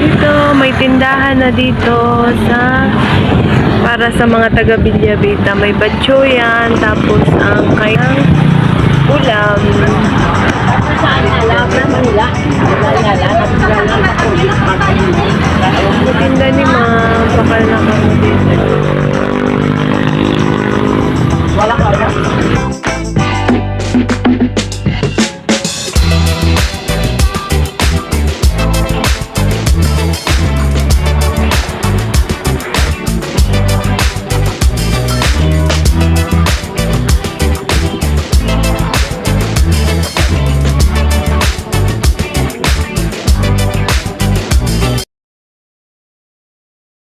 Dito, may tindahan na dito sa para sa mga taga Bilyabita. May batchoyan, tapos ang kayang ulam. Saan alam na Manila? Wala na. Tinda